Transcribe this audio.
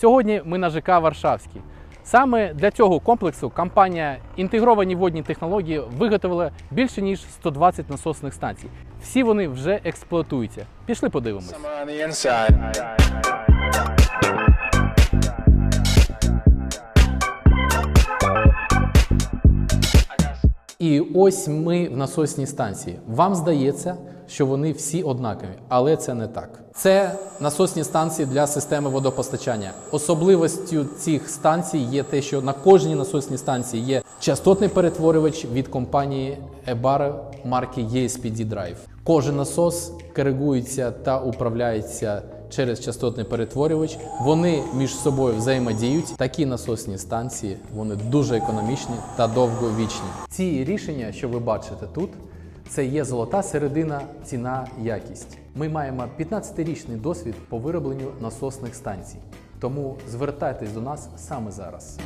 Сьогодні ми на ЖК Варшавський. Саме для цього комплексу компанія Інтегровані водні технології виготовила більше ніж 120 насосних станцій. Всі вони вже експлуатуються. Пішли подивимось. І ось ми в насосній станції. Вам здається, що вони всі однакові, але це не так. Це насосні станції для системи водопостачання. Особливостю цих станцій є те, що на кожній насосній станції є частотний перетворювач від компанії Ebara марки ESPD Drive. Кожен насос коригується та управляється через частотний перетворювач. Вони між собою взаємодіють. Такі насосні станції вони дуже економічні та довговічні. Ці рішення, що ви бачите тут, це є золота середина ціна якість. Ми маємо 15-річний досвід по виробленню насосних станцій. Тому звертайтесь до нас саме зараз.